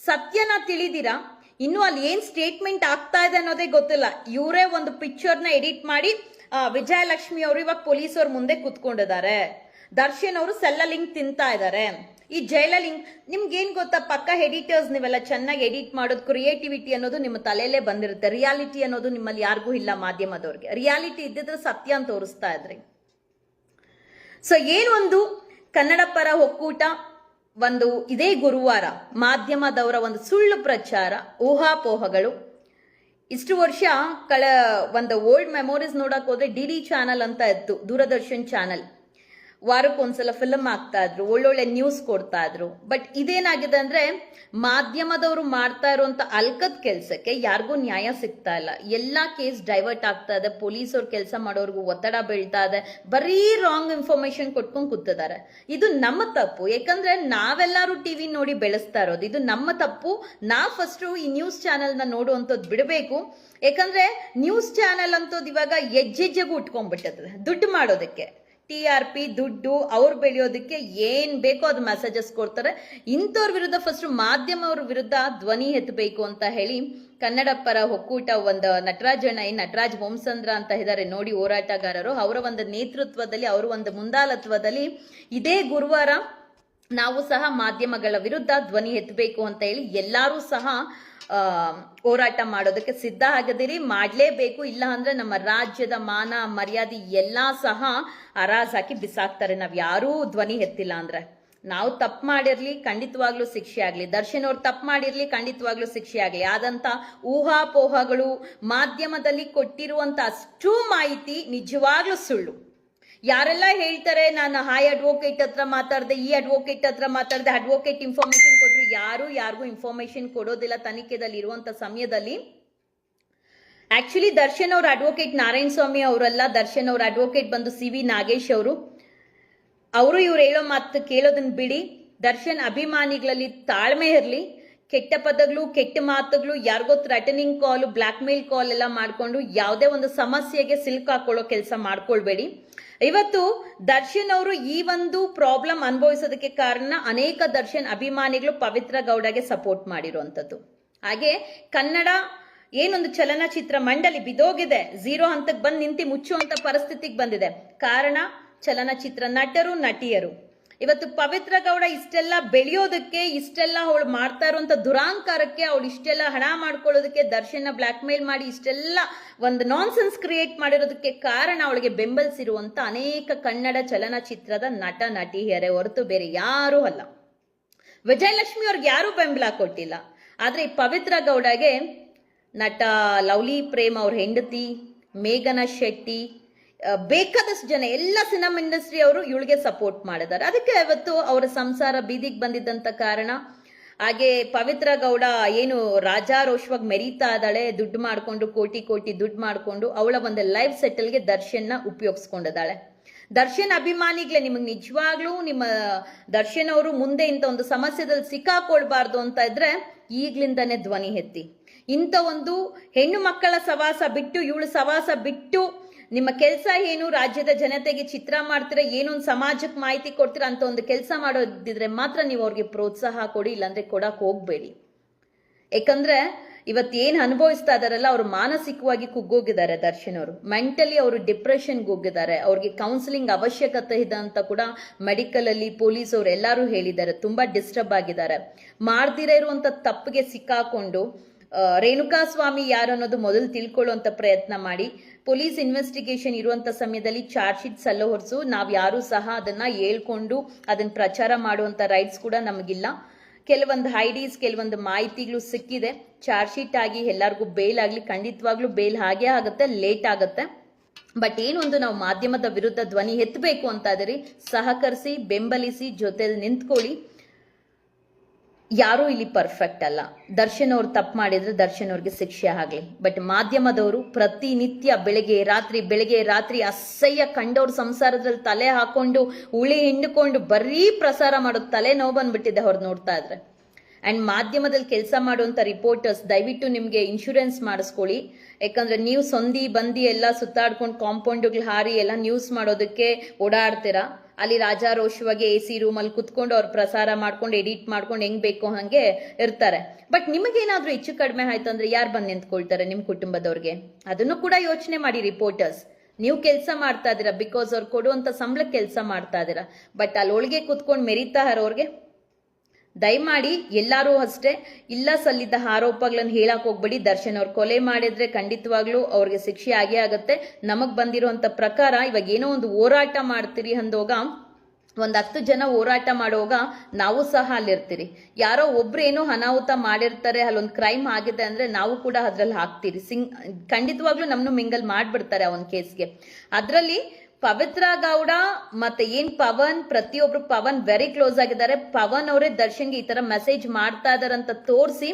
ಸತ್ಯನ ತಿಳಿದಿರಾ? ಇನ್ನು ಅಲ್ಲಿ ಏನ್ ಸ್ಟೇಟ್ಮೆಂಟ್ ಆಗ್ತಾ ಇದೆ ಅನ್ನೋದೇ ಗೊತ್ತಿಲ್ಲ. ಇವರೇ ಒಂದು ಪಿಕ್ಚರ್ನ ಎಡಿಟ್ ಮಾಡಿ ವಿಜಯಲಕ್ಷ್ಮಿ ಅವರು ಇವಾಗ ಪೊಲೀಸ್ ಅವ್ರ ಮುಂದೆ ಕುತ್ಕೊಂಡಿದ್ದಾರೆ. ದರ್ಶನ್ ಅವರು ಸೆಲ್ಲ ಲಿಂಕ್ ತಿಂತಾ ಇದ್ದಾರೆ ಈ ಜೈಲ ಲಿಂಕ್ ನಿಮ್ಗೆ ಏನ್ ಗೊತ್ತಾ? ಪಕ್ಕ ಎಡಿಟರ್ಸ್ ನೀವೆಲ್ಲ ಚೆನ್ನಾಗಿ ಎಡಿಟ್ ಮಾಡೋದು ಕ್ರಿಯೇಟಿವಿಟಿ ಅನ್ನೋದು ನಿಮ್ಮ ತಲೆಯಲ್ಲೇ ಬಂದಿರುತ್ತೆ. ರಿಯಾಲಿಟಿ ಅನ್ನೋದು ನಿಮ್ಮಲ್ಲಿ ಯಾರಿಗೂ ಇಲ್ಲ ಮಾಧ್ಯಮದವ್ರಿಗೆ. ರಿಯಾಲಿಟಿ ಇದ್ದಿದ್ರೆ ಸತ್ಯ ಅಂತ ತೋರಿಸ್ತಾ ಇದ್ರಿ. ಸೊ ಏನೊಂದು ಕನ್ನಡ ಪರ ಒಕ್ಕೂಟ ಒಂದು ಇದೇ ಗುರುವಾರ ಮಾಧ್ಯಮದವರ ಒಂದು ಸುಳ್ಳು ಪ್ರಚಾರ, ಊಹಾಪೋಹಗಳು. ಇಷ್ಟು ವರ್ಷ ಕಳ, ಒಂದು ಓಲ್ಡ್ ಮೆಮೊರೀಸ್ ನೋಡಕ್ ಹೋದ್ರೆ ಡಿ ಡಿ ಚಾನಲ್ ಅಂತ ಇತ್ತು, ದೂರದರ್ಶನ್ ಚಾನಲ್ ವಾರಕ್ಕೊಂದ್ಸಲ ಫಿಲಮ್ ಆಗ್ತಾ ಇದ್ರು ಒಳ್ಳೊಳ್ಳೆ ನ್ಯೂಸ್ ಕೊಡ್ತಾ ಇದ್ರು ಬಟ್ ಇದೇನಾಗಿದೆ ಅಂದ್ರೆ, ಮಾಧ್ಯಮದವರು ಮಾಡ್ತಾ ಇರುವಂತ ಅಲ್ಕದ್ ಕೆಲ್ಸಕ್ಕೆ ಯಾರಿಗೂ ನ್ಯಾಯ ಸಿಗ್ತಾ ಇಲ್ಲ. ಎಲ್ಲಾ ಕೇಸ್ ಡೈವರ್ಟ್ ಆಗ್ತಾ ಇದೆ, ಪೊಲೀಸವ್ರು ಕೆಲಸ ಮಾಡೋರ್ಗು ಒತ್ತಡ ಬೀಳ್ತಾ ಇದೆ, ಬರೀ ರಾಂಗ್ ಇನ್ಫಾರ್ಮೇಶನ್ ಕೊಟ್ಕೊಂಡು ಕೂತಿದ್ದಾರೆ. ಇದು ನಮ್ಮ ತಪ್ಪು. ಯಾಕಂದ್ರೆ ನಾವೆಲ್ಲರೂ ಟಿವಿ ನೋಡಿ ಬೆಳೆಸ್ತಾ ಇರೋದು. ಇದು ನಮ್ಮ ತಪ್ಪು. ನಾ ಫಸ್ಟ್ ಈ ನ್ಯೂಸ್ ಚಾನೆಲ್ನ ನೋಡುವಂಥದ್ದು ಬಿಡಬೇಕು. ಯಾಕಂದ್ರೆ ನ್ಯೂಸ್ ಚಾನೆಲ್ ಅಂತದ್ ಇವಾಗ ಹೆಜ್ಜೆಜ್ಜೆಗೂ ಉಟ್ಕೊಂಡ್ಬಿಟ್ಟದ ದುಡ್ಡು ಮಾಡೋದಕ್ಕೆ. ಟಿ ಆರ್ ಪಿ, ದುಡ್ಡು ಅವ್ರು ಬೆಳೆಯೋದಕ್ಕೆ ಏನ್ ಬೇಕೋ ಅದು ಮೆಸೇಜಸ್ ಕೊಡ್ತಾರೆ. ಇಂಥವ್ರ ವಿರುದ್ಧ ಫಸ್ಟ್ ಮಾಧ್ಯಮವ್ರ ವಿರುದ್ಧ ಧ್ವನಿ ಎತ್ತಬೇಕು ಅಂತ ಹೇಳಿ ಕನ್ನಡ ಪರ ಒಕ್ಕೂಟ ಒಂದು ನಟರಾಜಣ್ಣ ನಟರಾಜ್ ವಂಸಂದ್ರ ಅಂತ ಇದ್ದಾರೆ ನೋಡಿ ಹೋರಾಟಗಾರರು. ಅವರ ಒಂದು ನೇತೃತ್ವದಲ್ಲಿ, ಅವರ ಒಂದು ಮುಂದಾಳತ್ವದಲ್ಲಿ ಇದೇ ಗುರುವಾರ ನಾವು ಸಹ ಮಾಧ್ಯಮಗಳ ವಿರುದ್ಧ ಧ್ವನಿ ಎತ್ತಬೇಕು ಅಂತ ಹೇಳಿ ಎಲ್ಲರೂ ಸಹ ಹೋರಾಟ ಮಾಡೋದಕ್ಕೆ ಸಿದ್ಧ ಆಗದಿರಿ, ಮಾಡಲೇಬೇಕು. ಇಲ್ಲ ಅಂದ್ರೆ ನಮ್ಮ ರಾಜ್ಯದ ಮಾನ, ಮರ್ಯಾದೆ ಎಲ್ಲಾ ಸಹ ಹರಾಜಾಕಿ ಬಿಸಾಕ್ತಾರೆ. ನಾವು ಯಾರೂ ಧ್ವನಿ ಎತ್ತಿಲ್ಲ ಅಂದ್ರೆ. ನಾವು ತಪ್ಪು ಮಾಡಿರ್ಲಿ, ಖಂಡಿತವಾಗ್ಲೂ ಶಿಕ್ಷೆ ಆಗಲಿ. ದರ್ಶನ್ ಅವ್ರು ತಪ್ಪು ಮಾಡಿರ್ಲಿ, ಖಂಡಿತವಾಗ್ಲೂ ಶಿಕ್ಷೆ ಆಗಲಿ. ಆದಂತ ಊಹಾಪೋಹಗಳು ಮಾಧ್ಯಮದಲ್ಲಿ ಕೊಟ್ಟಿರುವಂಥ ಅಷ್ಟು ಮಾಹಿತಿ ನಿಜವಾಗ್ಲೂ ಸುಳ್ಳು. ಯಾರೆಲ್ಲ ಹೇಳ್ತಾರೆ, ನಾನು ಹಾಯ್ ಅಡ್ವೊಕೇಟ್ ಹತ್ರ ಮಾತಾಡ್ದೆ, ಈ ಅಡ್ವೊಕೇಟ್ ಹತ್ರ ಮಾತಾಡ್ದೆ ಅಡ್ವೊಕೇಟ್ ಇನ್ಫಾರ್ಮೇಶನ್ ಕೊಟ್ರು, ಯಾರು ಯಾರಿಗೂ ಇನ್ಫಾರ್ಮೇಶನ್ ಕೊಡೋದಿಲ್ಲ ತನಿಖೆದಲ್ಲಿ ಇರುವಂತ ಸಮಯದಲ್ಲಿ. ಆಕ್ಚುಲಿ ದರ್ಶನ್ ಅವ್ರ ಅಡ್ವೊಕೇಟ್ ನಾರಾಯಣ ಸ್ವಾಮಿ ಅವರಲ್ಲ, ದರ್ಶನ್ ಅವ್ರ ಅಡ್ವೊಕೇಟ್ ಬಂದು ಸಿ ವಿ ನಾಗೇಶ್ ಅವರು. ಅವರು ಇವ್ರು ಹೇಳೋ ಮಾತು ಕೇಳೋದನ್ನ ಬಿಡಿ. ದರ್ಶನ್ ಅಭಿಮಾನಿಗಳಲ್ಲಿ ತಾಳ್ಮೆ ಇರಲಿ. ಕೆಟ್ಟ ಪದಗಳು, ಕೆಟ್ಟ ಮಾತುಗಳು, ಯಾರಿಗೋ ಥ್ರೆಟನಿಂಗ್ ಕಾಲ್ ಬ್ಲ್ಯಾಕ್ ಮೇಲ್ ಕಾಲ್ ಎಲ್ಲ ಮಾಡ್ಕೊಂಡು ಯಾವುದೇ ಒಂದು ಸಮಸ್ಯೆಗೆ ಸಿಲ್ಕ್ ಹಾಕೊಳ್ಳೋ ಕೆಲಸ ಮಾಡ್ಕೊಳ್ಬೇಡಿ. ಇವತ್ತು ದರ್ಶನ್ ಅವರು ಈ ಒಂದು ಪ್ರಾಬ್ಲಮ್ ಅನುಭವಿಸೋದಕ್ಕೆ ಕಾರಣ ಅನೇಕ ದರ್ಶನ್ ಅಭಿಮಾನಿಗಳು ಪವಿತ್ರ ಗೌಡಗೆ ಸಪೋರ್ಟ್ ಮಾಡಿರುವಂಥದ್ದು ಹಾಗೆ ಕನ್ನಡ ಏನೊಂದು ಚಲನಚಿತ್ರ ಮಂಡಳಿ ಬಿದೋಗಿದೆ. ಝೀರೋ ಹಂತಕ್ಕೆ ಬಂದು ನಿಂತು ಮುಚ್ಚುವಂತ ಪರಿಸ್ಥಿತಿಗೆ ಬಂದಿದೆ. ಕಾರಣ ಚಲನಚಿತ್ರ ನಟರು, ನಟಿಯರು. ಇವತ್ತು ಪವಿತ್ರ ಗೌಡ ಇಷ್ಟೆಲ್ಲ ಬೆಳೆಯೋದಕ್ಕೆ, ಇಷ್ಟೆಲ್ಲ ಅವಳು ಮಾಡ್ತಾ ಇರುವಂತ ದುರಾಂಕಾರಕ್ಕೆ ಅವಳು ಇಷ್ಟೆಲ್ಲ ಹಣ ಮಾಡ್ಕೊಳ್ಳೋದಕ್ಕೆ ದರ್ಶನ ಬ್ಲಾಕ್ ಮೇಲ್ ಮಾಡಿ ಇಷ್ಟೆಲ್ಲ ಒಂದು ನಾನ್ಸೆನ್ಸ್ ಕ್ರಿಯೇಟ್ ಮಾಡಿರೋದಕ್ಕೆ ಕಾರಣ ಅವಳಿಗೆ ಬೆಂಬಲಿಸಿರುವಂತ ಅನೇಕ ಕನ್ನಡ ಚಲನಚಿತ್ರದ ನಟ, ನಟಿಯರೇ ಹೊರತು ಬೇರೆ ಯಾರೂ ಅಲ್ಲ. ವಿಜಯಲಕ್ಷ್ಮಿ ಅವ್ರಿಗೆ ಯಾರೂ ಬೆಂಬಲ ಕೊಟ್ಟಿಲ್ಲ. ಆದ್ರೆ ಈ ಪವಿತ್ರ ಗೌಡಗೆ ನಟ ಲವ್ಲಿ ಪ್ರೇಮ್ ಅವ್ರ ಹೆಂಡತಿ, ಮೇಘನಾ ಶೆಟ್ಟಿ ಬೇಕಾದಷ್ಟು ಜನ, ಎಲ್ಲ ಸಿನಿಮಾ ಇಂಡಸ್ಟ್ರಿ ಅವರು ಇವಳಿಗೆ ಸಪೋರ್ಟ್ ಮಾಡಿದ್ದಾರೆ ಅದಕ್ಕೆ ಇವತ್ತು ಅವರ ಸಂಸಾರ ಬೀದಿಗೆ ಬಂದಿದ್ದಂತ ಕಾರಣ, ಹಾಗೆ ಪವಿತ್ರ ಗೌಡ ಏನು ರಾಜಾರೋಷವಾಗಿ ಮೆರೀತಾ ಇದ್ದಾಳೆ, ದುಡ್ಡು ಮಾಡಿಕೊಂಡು, ಕೋಟಿ ಕೋಟಿ ದುಡ್ಡು ಮಾಡಿಕೊಂಡು, ಅವಳ ಒಂದು ಲೈಫ್ ಸೆಟಲ್ಗೆ ದರ್ಶನ್ನ ಉಪಯೋಗಿಸ್ಕೊಂಡಿದ್ದಾಳೆ. ದರ್ಶನ್ ಅಭಿಮಾನಿಗಳೇ, ನಿಮಗೆ ನಿಜವಾಗ್ಲೂ ನಿಮ್ಮ ದರ್ಶನ್ ಅವರು ಮುಂದೆ ಇಂಥ ಒಂದು ಸಮಸ್ಯೆದಲ್ಲಿ ಸಿಕ್ಕಾಕೊಳ್ಬಾರ್ದು ಅಂತ ಇದ್ರೆ, ಈಗ್ಲಿಂದಾನೇ ಧ್ವನಿ ಎತ್ತಿ. ಇಂಥ ಒಂದು ಹೆಣ್ಣು ಮಕ್ಕಳ ಸವಾಸ ಬಿಟ್ಟು, ಇವಳು ಸವಾಸ ಬಿಟ್ಟು ನಿಮ್ಮ ಕೆಲಸ ಏನು? ರಾಜ್ಯದ ಜನತೆಗೆ ಚಿತ್ರ ಏನು ಏನೊಂದು ಸಮಾಜಕ್ಕೆ ಮಾಹಿತಿ ಕೊಡ್ತೀರ ಅಂತ ಒಂದು ಕೆಲಸ ಮಾಡೋದಿದ್ರೆ ಮಾತ್ರ ನೀವು ಅವ್ರಿಗೆ ಪ್ರೋತ್ಸಾಹ ಕೊಡಿ, ಇಲ್ಲಾಂದ್ರೆ ಕೊಡಕ್ ಹೋಗ್ಬೇಡಿ. ಯಾಕಂದ್ರೆ ಇವತ್ತು ಏನು ಅನುಭವಿಸ್ತಾ ಇದಾರಲ್ಲ, ಅವರು ಮಾನಸಿಕವಾಗಿ ಕುಗ್ಗೋಗಿದ್ದಾರೆ ದರ್ಶನ್ ಅವರು. ಮೆಂಟಲಿ ಅವರು ಡಿಪ್ರೆಷನ್ಗೆ ಹೋಗಿದ್ದಾರೆ. ಅವ್ರಿಗೆ ಕೌನ್ಸಿಲಿಂಗ್ ಅವಶ್ಯಕತೆ ಇದೆ ಅಂತ ಕೂಡ ಮೆಡಿಕಲ್ ಅಲ್ಲಿ ಪೊಲೀಸ್ ಅವರು ಎಲ್ಲರೂ ಹೇಳಿದ್ದಾರೆ. ತುಂಬಾ ಡಿಸ್ಟರ್ಬ್ ಆಗಿದ್ದಾರೆ. ಮಾಡ್ದಿರ ಇರುವಂತ ತಪ್ಪಿಗೆ ಸಿಕ್ಕಾಕೊಂಡು ರೇಣುಕಾ ಸ್ವಾಮಿ ಯಾರು ಅನ್ನೋದು ಮೊದಲು ತಿಳ್ಕೊಳ್ಳುವಂತ ಪ್ರಯತ್ನ ಮಾಡಿ. ಪೊಲೀಸ್ ಇನ್ವೆಸ್ಟಿಗೇಷನ್ ಇರುವಂತ ಸಮಯದಲ್ಲಿ ಚಾರ್ಜ್ ಶೀಟ್ ಸಲ್ಲ ಹೊರಸು. ನಾವು ಯಾರು ಸಹ ಅದನ್ನ ಹೇಳ್ಕೊಂಡು ಅದನ್ನ ಪ್ರಚಾರ ಮಾಡುವಂತ ರೈಟ್ಸ್ ಕೂಡ ನಮಗಿಲ್ಲ. ಕೆಲವೊಂದು ಐಡಿಸ್ ಕೆಲವೊಂದು ಮಾಹಿತಿಗಳು ಸಿಕ್ಕಿದೆ. ಚಾರ್ಜ್ ಶೀಟ್ ಆಗಿ ಎಲ್ಲರಿಗೂ ಬೇಲ್ ಆಗಲಿ, ಖಂಡಿತವಾಗ್ಲೂ ಬೇಲ್ ಹಾಗೆ ಆಗುತ್ತೆ ಲೇಟ್ ಆಗುತ್ತೆ. ಬಟ್ ಏನೊಂದು ನಾವು ಮಾಧ್ಯಮದ ವಿರುದ್ಧ ಧ್ವನಿ ಎತ್ತಬೇಕು ಅಂತ ಸಹಕರಿಸಿ, ಬೆಂಬಲಿಸಿ, ಜೊತೆಲಿ ನಿಂತ್ಕೊಳ್ಳಿ. ಯಾರೂ ಇಲ್ಲಿ ಪರ್ಫೆಕ್ಟ್ ಅಲ್ಲ. ದರ್ಶನ್ ಅವ್ರು ತಪ್ಪು ಮಾಡಿದ್ರೆ ದರ್ಶನ್ ಅವ್ರಿಗೆ ಶಿಕ್ಷೆ ಆಗಲಿ. ಬಟ್ ಮಾಧ್ಯಮದವರು ಪ್ರತಿನಿತ್ಯ ಬೆಳಗ್ಗೆ ರಾತ್ರಿ ಬೆಳಗ್ಗೆ ರಾತ್ರಿ ಅಸಹ್ಯ ಕಂಡವ್ರ ಸಂಸಾರದಲ್ಲಿ ತಲೆ ಹಾಕೊಂಡು, ಉಳಿ ಹಿಂಡ್ಕೊಂಡು ಬರೀ ಪ್ರಸಾರ ಮಾಡೋದು ತಲೆ ನೋವು ಬಂದ್ಬಿಟ್ಟಿದೆ ಅವ್ರು ನೋಡ್ತಾ ಇದ್ರೆ. ಅಂಡ್ ಮಾಧ್ಯಮದಲ್ಲಿ ಕೆಲಸ ಮಾಡುವಂಥ ರಿಪೋರ್ಟರ್ಸ್ ದಯವಿಟ್ಟು ನಿಮಗೆ ಇನ್ಶೂರೆನ್ಸ್ ಮಾಡಿಸ್ಕೊಳ್ಳಿ. ಯಾಕಂದ್ರೆ ನೀವು ಸಂಧಿ ಬಂದಿ ಎಲ್ಲ ಸುತ್ತಾಡ್ಕೊಂಡು ಕಾಂಪೌಂಡ್ಗಳು ಹಾರಿ ಎಲ್ಲ ನ್ಯೂಸ್ ಮಾಡೋದಕ್ಕೆ ಓಡಾಡ್ತೀರಾ? ಅಲ್ಲಿ ರಾಜಾರೋಷವಾಗಿ ಎ ಸಿ ರೂಮಲ್ಲಿ ಕುತ್ಕೊಂಡು ಅವ್ರು ಪ್ರಸಾರ ಮಾಡ್ಕೊಂಡು, ಎಡಿಟ್ ಮಾಡ್ಕೊಂಡು ಹೆಂಗ್ ಬೇಕು ಹಂಗೆ ಇರ್ತಾರೆ. ಬಟ್ ನಿಮಗೇನಾದ್ರೂ ಹೆಚ್ಚು ಕಡಿಮೆ ಆಯ್ತು ಅಂದ್ರೆ ಯಾರು ಬಂದು ನಿಂತ್ಕೊಳ್ತಾರೆ ನಿಮ್ಮ ಕುಟುಂಬದವ್ರಿಗೆ? ಅದನ್ನು ಕೂಡ ಯೋಚನೆ ಮಾಡಿ ರಿಪೋರ್ಟರ್ಸ್ ನೀವು ಕೆಲಸ ಮಾಡ್ತಾ ಇದ್ದೀರಾ ಬಿಕಾಸ್ ಅವ್ರು ಕೊಡುವಂತ ಸಂಬಳಕ್ಕೆ ಕೆಲಸ ಮಾಡ್ತಾ ಇದ್ದೀರಾ. ಬಟ್ ಅಲ್ಲಿ ಒಳಗೆ ಕುತ್ಕೊಂಡು ಮೆರಿತಾ ಅವ್ರಿಗೆ ದಯಮಾಡಿ ಎಲ್ಲರೂ ಅಷ್ಟೇ, ಇಲ್ಲ ಸಲ್ಲಿದ್ದ ಆರೋಪಗಳನ್ನು ಹೇಳಕ್ ಹೋಗ್ಬೇಡಿ. ದರ್ಶನ್ ಅವ್ರು ಕೊಲೆ ಮಾಡಿದ್ರೆ ಖಂಡಿತವಾಗ್ಲೂ ಅವ್ರಿಗೆ ಶಿಕ್ಷೆ ಆಗೇ ಆಗುತ್ತೆ. ನಮಗ್ ಬಂದಿರುವಂತ ಪ್ರಕಾರ ಇವಾಗ ಏನೋ ಒಂದು ಹೋರಾಟ ಮಾಡ್ತೀರಿ ಅಂದೋಗ, ಒಂದ್ ಹತ್ತು ಜನ ಹೋರಾಟ ಮಾಡುವಾಗ ನಾವು ಸಹ ಅಲ್ಲಿರ್ತೀರಿ. ಯಾರೋ ಒಬ್ರು ಏನೋ ಅನಾಹುತ ಮಾಡಿರ್ತಾರೆ, ಅಲ್ಲೊಂದು ಕ್ರೈಮ್ ಆಗಿದೆ ಅಂದ್ರೆ ನಾವು ಕೂಡ ಅದ್ರಲ್ಲಿ ಹಾಕ್ತೀರಿ. ಸಿಂಗ್, ಖಂಡಿತವಾಗ್ಲೂ ನಮ್ನು ಮಿಂಗಲ್ ಮಾಡ್ಬಿಡ್ತಾರೆ ಆ ಒಂದು ಕೇಸ್ಗೆ ಅದ್ರಲ್ಲಿ ಪವಿತ್ರ ಗೌಡ ಮತ್ತೆ ಏನ್ ಪವನ್, ಪ್ರತಿಯೊಬ್ರು ಪವನ್ ವೆರಿ ಕ್ಲೋಸ್ ಆಗಿದ್ದಾರೆ. ಪವನ್ ಅವರೇ ದರ್ಶನ್ಗೆ ಈ ತರ ಮೆಸೇಜ್ ಮಾಡ್ತಾ ಇದಾರಂತ ತೋರಿಸಿ,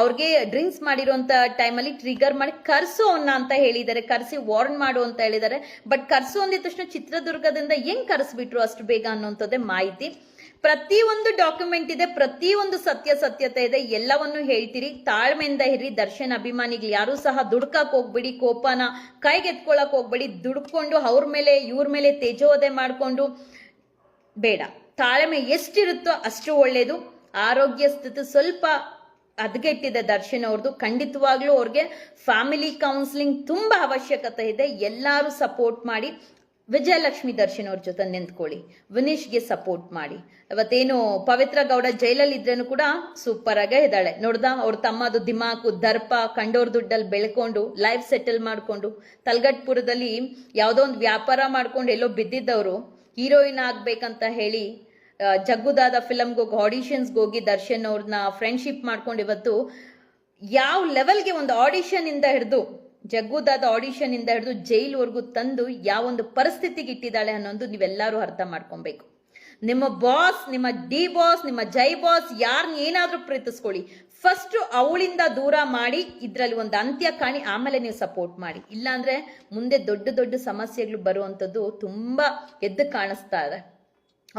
ಅವ್ರಿಗೆ ಡ್ರಿಂಕ್ಸ್ ಮಾಡಿರುವಂತ ಟೈಮಲ್ಲಿ ಟ್ರಿಗರ್ ಮಾಡಿ ಕರ್ಸು ಅವನ್ನ ಅಂತ ಹೇಳಿದ್ದಾರೆ. ಕರ್ಸಿ ವಾರ್ನ್ ಮಾಡು ಅಂತ ಹೇಳಿದ್ದಾರೆ. ಬಟ್ ಕರ್ಸು ಅಂದಿದ ತಕ್ಷಣ ಚಿತ್ರದುರ್ಗದಿಂದ ಹೆಂಗ್ ಕರ್ಸ್ಬಿಟ್ರು ಅಷ್ಟು ಬೇಗ ಅನ್ನುವಂಥದ್ದೇ ಮಾಹಿತಿ. ಪ್ರತಿಯೊಂದು ಡಾಕ್ಯುಮೆಂಟ್ ಇದೆ, ಪ್ರತಿಯೊಂದು ಸತ್ಯಾಸತ್ಯತೆ ಇದೆ, ಎಲ್ಲವನ್ನು ಹೇಳ್ತೀರಿ. ತಾಳ್ಮೆಯಿಂದ ಇರ್ರಿ, ದರ್ಶನ್ ಅಭಿಮಾನಿಗಳು ಯಾರು ಸಹ ದುಡ್ಕಕ್ ಹೋಗ್ಬೇಡಿ, ಕೋಪನ ಕೈಗೆತ್ಕೊಳಕ್ ಹೋಗ್ಬೇಡಿ, ದುಡ್ಕೊಂಡು ಅವ್ರ ಮೇಲೆ, ಇವ್ರ ಮೇಲೆ ತೇಜೋದೆ ಮಾಡ್ಕೊಂಡು ಬೇಡ. ತಾಳ್ಮೆ ಎಷ್ಟಿರುತ್ತೋ ಅಷ್ಟು ಒಳ್ಳೇದು. ಆರೋಗ್ಯ ಸ್ಥಿತಿ ಸ್ವಲ್ಪ ಹದಗೆಟ್ಟಿದೆ ದರ್ಶನ್ ಅವ್ರದ್ದು ಖಂಡಿತವಾಗ್ಲೂ ಅವ್ರಿಗೆ ಫ್ಯಾಮಿಲಿ ಕೌನ್ಸಿಲಿಂಗ್ ತುಂಬಾ ಅವಶ್ಯಕತೆ ಇದೆ. ಎಲ್ಲರೂ ಸಪೋರ್ಟ್ ಮಾಡಿ ವಿಜಯಲಕ್ಷ್ಮಿ ದರ್ಶನ್ ಅವ್ರ ಜೊತೆ ನಿಂತ್ಕೊಳ್ಳಿ. ವಿನೀಶ್ಗೆ ಸಪೋರ್ಟ್ ಮಾಡಿ. ಅವತ್ತೇನು ಪವಿತ್ರ ಗೌಡ ಜೈಲಲ್ಲಿ ಇದ್ರೇನು ಕೂಡ ಸೂಪರ್ ಆಗೇ ಇದ್ದಾಳೆ. ನೋಡ್ದ, ಅವ್ರ ತಮ್ಮದು ದಿಮಾಕು, ದರ್ಪ, ಕಂಡೋರ್ ದುಡ್ಡಲ್ಲಿ ಬೆಳ್ಕೊಂಡು ಲೈಫ್ ಸೆಟಲ್ ಮಾಡ್ಕೊಂಡು, ತಲ್ಗಟ್ಪುರದಲ್ಲಿ ಯಾವುದೋ ಒಂದು ವ್ಯಾಪಾರ ಮಾಡ್ಕೊಂಡು ಎಲ್ಲೋ ಬಿದ್ದಿದ್ದವರು ಹೀರೋಯಿನ್ ಆಗ್ಬೇಕಂತ ಹೇಳಿ ಜಗ್ಗುದಾದ ಫಿಲಮ್ಗೆ ಹೋಗಿ ಆಡಿಷನ್ಸ್ಗೆ ಹೋಗಿ ದರ್ಶನ್ ಅವ್ರನ್ನ ಫ್ರೆಂಡ್ಶಿಪ್ ಮಾಡ್ಕೊಂಡು ಇವತ್ತು, ಯಾವ ಲೆವೆಲ್ಗೆ ಒಂದು ಆಡಿಷನ್ ಇಂದ ಹಿಡಿದು ಜಗ್ಗುದಾದ ಆಡಿಷನ್ ಇಂದ ಹಿಡಿದು ಜೈಲ್ವರೆಗೂ ತಂದು ಯಾವ ಒಂದು ಪರಿಸ್ಥಿತಿಗೆ ಇಟ್ಟಿದ್ದಾಳೆ ಅನ್ನೋದು ನೀವೆಲ್ಲರೂ ಅರ್ಥ ಮಾಡ್ಕೊಬೇಕು. ನಿಮ್ಮ ಬಾಸ್ ನಿಮ್ಮ ಡಿ ಬಾಸ್ ನಿಮ್ಮ ಜೈ ಬಾಸ್ ಯಾರನ್ನ ಏನಾದರೂ ಪ್ರೀತಿಸ್ಕೊಳ್ಳಿ. ಫಸ್ಟ್ ಅವಳಿಂದ ದೂರ ಮಾಡಿ, ಇದರಲ್ಲಿ ಒಂದು ಅಂತ್ಯ ಕಾಣಿ, ಆಮೇಲೆ ನೀವು ಸಪೋರ್ಟ್ ಮಾಡಿ. ಇಲ್ಲಾಂದ್ರೆ ಮುಂದೆ ದೊಡ್ಡ ದೊಡ್ಡ ಸಮಸ್ಯೆಗಳು ಬರುವಂಥದ್ದು ತುಂಬಾ ಎದ್ದು ಕಾಣಿಸ್ತಾ ಇದೆ.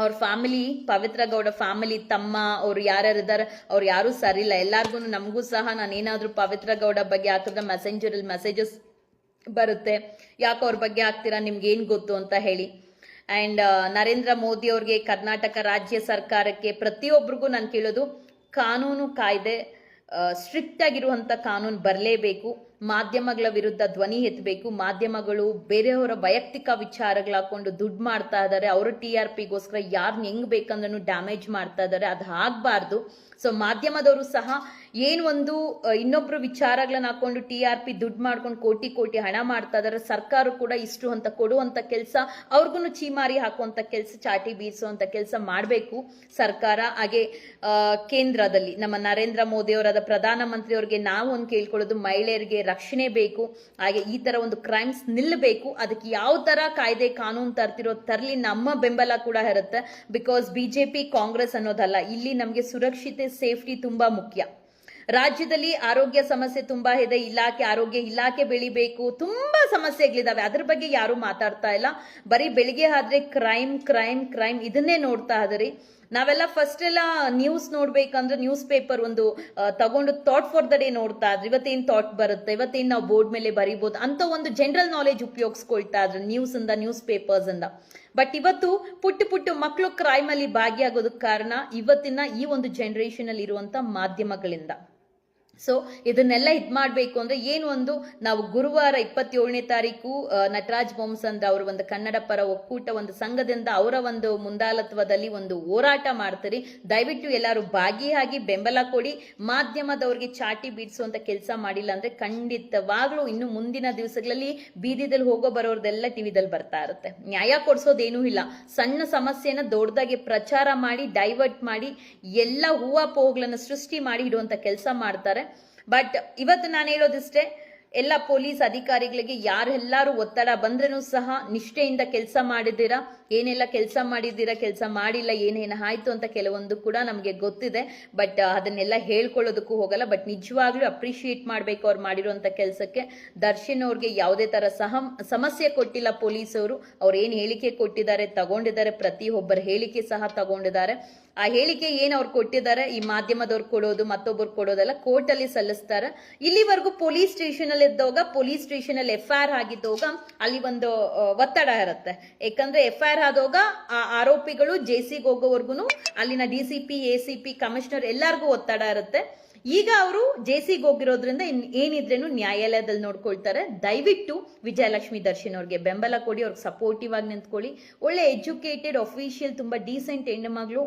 ಅವ್ರ ಫ್ಯಾಮಿಲಿ ಪವಿತ್ರ ಗೌಡ ಫ್ಯಾಮಿಲಿ ತಮ್ಮ, ಅವ್ರು ಯಾರ್ಯಾರು ಇದ್ದಾರೆ, ಅವ್ರು ಯಾರು ಸರಿ ಇಲ್ಲ ಎಲ್ಲಾರ್ಗು ನಮಗೂ ಸಹ ನಾನು ಏನಾದರೂ ಪವಿತ್ರ ಗೌಡ ಬಗ್ಗೆ ಹಾಕಿದ್ರೆ ಮೆಸೆಂಜರಲ್ಲಿ ಮೆಸೇಜಸ್ ಬರುತ್ತೆ. ಯಾಕೆ ಅವ್ರ ಬಗ್ಗೆ ಹಾಕ್ತೀರಾ? ನಿಮ್ಗೆ ಏನು ಗೊತ್ತು ಅಂತ ಹೇಳಿ. ಆ್ಯಂಡ್ ನರೇಂದ್ರ ಮೋದಿ ಅವ್ರಿಗೆ ಕರ್ನಾಟಕ ರಾಜ್ಯ ಸರ್ಕಾರಕ್ಕೆ ಪ್ರತಿಯೊಬ್ಬರಿಗೂ ನಾನು ಕೇಳೋದು, ಕಾನೂನು ಕಾಯ್ದೆ ಸ್ಟ್ರಿಕ್ಟ್ ಆಗಿರುವಂಥ ಕಾನೂನು ಬರಲೇಬೇಕು. ಮಾಧ್ಯಮಗಳ ವಿರುದ್ಧ ಧ್ವನಿ ಎತ್ತಬೇಕು. ಮಾಧ್ಯಮಗಳು ಬೇರೆಯವರ ವೈಯಕ್ತಿಕ ವಿಚಾರಗಳು ಹಾಕೊಂಡು ದುಡ್ಡು ಮಾಡ್ತಾ ಇದ್ದಾರೆ. ಅವರ ಟಿ ಆರ್ ಪಿಗೋಸ್ಕರ ಯಾರನ್ನ ಹೆಂಗ್ ಬೇಕಂದ್ರೂ ಡ್ಯಾಮೇಜ್ ಮಾಡ್ತಾ ಇದ್ದಾರೆ. ಅದು ಆಗಬಾರ್ದು. ಸೊ ಮಾಧ್ಯಮದವರು ಸಹ ಏನೊಂದು ಇನ್ನೊಬ್ರು ವಿಚಾರಗಳನ್ನ ಹಾಕೊಂಡು ಟಿ ಆರ್ ಪಿ ದುಡ್ಡು ಮಾಡ್ಕೊಂಡು ಕೋಟಿ ಕೋಟಿ ಹಣ ಮಾಡ್ತಾ ಇದಾರೆ ಸರ್ಕಾರ ಕೂಡ ಇಷ್ಟು ಅಂತ ಕೊಡುವಂಥ ಕೆಲಸ ಅವ್ರಿಗೂ ಚೀಮಾರಿ ಹಾಕುವಂಥ ಕೆಲಸ, ಚಾಟಿ ಬೀಸುವಂಥ ಕೆಲಸ ಮಾಡಬೇಕು ಸರ್ಕಾರ. ಹಾಗೆ ಕೇಂದ್ರದಲ್ಲಿ ನಮ್ಮ ನರೇಂದ್ರ ಮೋದಿ ಅವರಾದ ಪ್ರಧಾನಮಂತ್ರಿ ಅವರಿಗೆ ನಾವು ಒಂದು ಕೇಳ್ಕೊಳ್ಳೋದು ಮಹಿಳೆಯರಿಗೆ ರಕ್ಷಣೆ ಬೇಕು, ಹಾಗೆ ಈ ತರ ಒಂದು ಕ್ರೈಮ್ಸ್ ನಿಲ್ಲಬೇಕು, ಅದಕ್ಕೆ ಯಾವ ತರ ಕಾಯ್ದೆ ಕಾನೂನು ತರ್ತಿರೋ, ತರಲಿ ನಮ್ಮ ಬೆಂಬಲ ಕೂಡ ಇರುತ್ತೆ. ಬಿಕಾಸ್ ಬಿಜೆಪಿ ಕಾಂಗ್ರೆಸ್ ಅನ್ನೋದಲ್ಲ, ಇಲ್ಲಿ ನಮಗೆ ಸುರಕ್ಷತೆ ಸೇಫ್ಟಿ ತುಂಬಾ ಮುಖ್ಯ. ರಾಜ್ಯದಲ್ಲಿ ಆರೋಗ್ಯ ಸಮಸ್ಯೆ ತುಂಬಾ ಇದೆ, ಇಲಾಖೆ, ಆರೋಗ್ಯ ಇಲಾಖೆ ಬೆಳಿಬೇಕು, ತುಂಬಾ ಸಮಸ್ಯೆಗಳಿದಾವೆ. ಅದ್ರ ಬಗ್ಗೆ ಯಾರು ಮಾತಾಡ್ತಾ ಇಲ್ಲ. ಬರೀ ಬೆಳಿಗ್ಗೆ ಆದ್ರೆ ಕ್ರೈಮ್ ಕ್ರೈಮ್ ಕ್ರೈಮ್ ಇದನ್ನೇ ನೋಡ್ತಾ ಇದ್ರಿ ನಾವೆಲ್ಲ ಫಸ್ಟ್ ಎಲ್ಲ ನ್ಯೂಸ್ ನೋಡ್ಬೇಕಂದ್ರೆ ನ್ಯೂಸ್ ಪೇಪರ್ ಒಂದು ತಗೊಂಡು ಥಾಟ್ ಫಾರ್ ದ ಡೇ ನೋಡ್ತಾ ಇದ್ರಿ. ಇವತ್ತೇನ್ ಥಾಟ್ ಬರುತ್ತೆ? ಇವತ್ತೇನ್ ನಾವು ಬೋರ್ಡ್ ಮೇಲೆ ಬರಿಬೋದು? ಅಂತ ಒಂದು ಜನರಲ್ ನಾಲೆಜ್ ಉಪಯೋಗಿಸ್ಕೊಳ್ತಾ ಇದ್ರು ನ್ಯೂಸ್ ಇಂದ ನ್ಯೂಸ್ ಪೇಪರ್ಸ್ ಇಂದ. ಬಟ್ ಇವತ್ತು ಪುಟ್ಟ ಪುಟ್ಟು ಮಕ್ಕಳು ಕ್ರೈಮ್ ಅಲ್ಲಿ ಭಾಗಿಯಾಗೋದಕ್ಕೆ ಕಾರಣ ಇವತ್ತಿನ ಈ ಒಂದು ಜನರೇಷನ್ ಅಲ್ಲಿ ಇರುವಂತ ಮಾಧ್ಯಮಗಳಿಂದ. ಸೊ ಇದನ್ನೆಲ್ಲ ಇದು ಮಾಡಬೇಕು ಅಂದ್ರೆ ಏನು ಒಂದು ನಾವು ಗುರುವಾರ ಇಪ್ಪತ್ತೇಳನೇ ತಾರೀಕು ನಟರಾಜ್ ಬೊಮ್ಸಂದ್ರ ಅವರ ಒಂದು ಕನ್ನಡ ಪರ ಒಕ್ಕೂಟ, ಒಂದು ಸಂಘದಿಂದ ಅವರ ಒಂದು ಮುಂದಾಳತ್ವದಲ್ಲಿ ಒಂದು ಹೋರಾಟ ಮಾಡ್ತೀರಿ. ದಯವಿಟ್ಟು ಎಲ್ಲರೂ ಭಾಗಿಯಾಗಿ ಬೆಂಬಲ ಕೊಡಿ. ಮಾಧ್ಯಮದವ್ರಿಗೆ ಚಾಟಿ ಬೀಡಿಸುವಂತ ಕೆಲಸ ಮಾಡಿಲ್ಲ ಅಂದ್ರೆ ಖಂಡಿತವಾಗ್ಲೂ ಇನ್ನು ಮುಂದಿನ ದಿವಸಗಳಲ್ಲಿ ಬೀದಿದಲ್ಲಿ ಹೋಗೋ ಬರೋರ್ದೆಲ್ಲ ಟಿವಿದಲ್ಲಿ ಬರ್ತಾ ಇರುತ್ತೆ. ನ್ಯಾಯ ಕೊಡ್ಸೋದೇನು ಇಲ್ಲ. ಸಣ್ಣ ಸಮಸ್ಯೆನ ದೊಡ್ಡದಾಗಿ ಪ್ರಚಾರ ಮಾಡಿ, ಡೈವರ್ಟ್ ಮಾಡಿ, ಎಲ್ಲ ಹೂವಾಪೋಹಗಳನ್ನು ಸೃಷ್ಟಿ ಮಾಡಿ ಇಡುವಂತ ಕೆಲಸ ಮಾಡ್ತಾರೆ. ಬಟ್ ಇವತ್ತು ನಾನು ಹೇಳೋದಿಷ್ಟೇ ಎಲ್ಲ ಪೊಲೀಸ್ ಅಧಿಕಾರಿಗಳಿಗೆ ಯಾರೆಲ್ಲರೂ ಒತ್ತಡ ಬಂದ್ರೂ ಸಹ ನಿಷ್ಠೆಯಿಂದ ಕೆಲಸ ಮಾಡಿದ್ದೀರಾ? ಏನೆಲ್ಲ ಕೆಲಸ ಮಾಡಿದ್ದೀರಾ, ಕೆಲಸ ಮಾಡಿಲ್ಲ, ಏನೇನು ಆಯ್ತು ಅಂತ ಕೆಲವೊಂದು ಕೂಡ ನಮಗೆ ಗೊತ್ತಿದೆ. ಬಟ್ ಅದನ್ನೆಲ್ಲ ಹೇಳ್ಕೊಳ್ಳೋದಕ್ಕೂ ಹೋಗಲ್ಲ. ಬಟ್ ನಿಜವಾಗ್ಲೂ ಅಪ್ರಿಷಿಯೇಟ್ ಮಾಡಬೇಕು ಅವ್ರು ಮಾಡಿರುವಂಥ ಕೆಲಸಕ್ಕೆ. ದರ್ಶನ್ ಅವ್ರಿಗೆ ಯಾವುದೇ ಥರ ಸಹ ಸಮಸ್ಯೆ ಕೊಟ್ಟಿಲ್ಲ ಪೊಲೀಸವರು ಅವ್ರು. ಏನು ಹೇಳಿಕೆ ಕೊಟ್ಟಿದ್ದಾರೆ, ತಗೊಂಡಿದ್ದಾರೆ, ಪ್ರತಿಯೊಬ್ಬರ ಹೇಳಿಕೆ ಸಹ ತಗೊಂಡಿದ್ದಾರೆ. ಆ ಹೇಳಿಕೆ ಏನು ಅವ್ರು ಕೊಟ್ಟಿದ್ದಾರೆ, ಈ ಮಾಧ್ಯಮದವ್ರು ಕೊಡೋದು, ಮತ್ತೊಬ್ಬರು ಕೊಡೋದೆಲ್ಲ, ಕೋರ್ಟಲ್ಲಿ ಸಲ್ಲಿಸ್ತಾರೆ. ಇಲ್ಲಿವರೆಗೂ ಪೊಲೀಸ್ ಸ್ಟೇಷನಲ್ಲಿ ಇದ್ದವಾಗ ಪೊಲೀಸ್ ಸ್ಟೇಷನಲ್ಲಿ ಎಫ್ ಐ ಆರ್ ಆಗಿದ್ದವಾಗ ಅಲ್ಲಿ ಒಂದು ಒತ್ತಡ ಇರುತ್ತೆ. ಯಾಕಂದ್ರೆ ಎಫ್ ಆರ್ ಆದೋಗ ಆ ಆರೋಪಿಗಳು ಜೆ ಸಿಗೆ ಹೋಗೋವರೆಗೂ ಅಲ್ಲಿನ D C P, A C P, commissioner ಎಲ್ಲರಿಗೂ ಒತ್ತಡ ಇರುತ್ತೆ. ಈಗ ಅವರು ಜೆಸಿಗೆ ಹೋಗಿರೋದ್ರಿಂದ ಏನಿದ್ರೇನು ನ್ಯಾಯಾಲಯದಲ್ಲಿ ನೋಡ್ಕೊಳ್ತಾರೆ. ದಯವಿಟ್ಟು ವಿಜಯಲಕ್ಷ್ಮಿ ದರ್ಶನ್ ಅವ್ರಿಗೆ ಬೆಂಬಲ ಕೊಡಿ, ಅವ್ರಿಗೆ ಸಪೋರ್ಟಿವ್ ಆಗಿ ನಿಂತ್ಕೊಳ್ಳಿ. ಒಳ್ಳೆ ಎಜುಕೇಟೆಡ್ ಅಫಿಷಿಯಲ್ ತುಂಬ ಡೀಸೆಂಟ್ ಹೆಣ್ಣು ಮಗಳು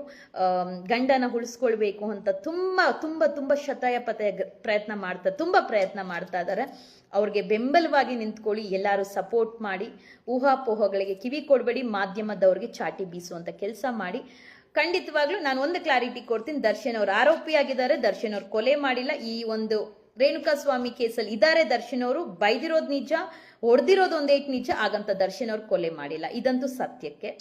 ಗಂಡನ ಉಳಿಸ್ಕೊಳ್ಬೇಕು ಅಂತ ತುಂಬ ತುಂಬ ತುಂಬ ಶತಾಯ ಪತಾಯ ಪ್ರಯತ್ನ ಮಾಡ್ತಾ, ತುಂಬ ಪ್ರಯತ್ನ ಮಾಡ್ತಾ ಇದ್ದಾರೆ. ಅವ್ರಿಗೆ ಬೆಂಬಲವಾಗಿ ನಿಂತ್ಕೊಳ್ಳಿ, ಎಲ್ಲರೂ ಸಪೋರ್ಟ್ ಮಾಡಿ, ಊಹಾಪೋಹಗಳಿಗೆ ಕಿವಿ ಕೊಡಬೇಡಿ, ಮಾಧ್ಯಮದವ್ರಿಗೆ ಚಾಟಿ ಬೀಸುವಂಥ ಕೆಲಸ ಮಾಡಿ. ಖಂಡಿತವಾಗ್ಲೂ ನಾನು ಒಂದು ಕ್ಲಾರಿಟಿ ಕೊಡ್ತೀನಿ. ದರ್ಶನ್ ಅವರು ಆರೋಪಿಯಾಗಿದ್ದಾರೆ ದರ್ಶನ್ ಅವರು ಕೊಲೆ ಮಾಡಿಲ್ಲ. ಈ ಒಂದು ರೇಣುಕಾ ಸ್ವಾಮಿ ಕೇಸಲ್ಲಿ ಇದ್ದಾರೆ ದರ್ಶನ್ ಅವರು. ಬೈದಿರೋದು ನಿಜ ಹೊಡೆದಿರೋದು ಒಂದೇಟ್ ನಿಜ. ಹಾಗಂತ ದರ್ಶನ್ ಅವ್ರು ಕೊಲೆ ಮಾಡಿಲ್ಲ. ಇದಂತೂ ಸತ್ಯಕ್ಕೆ.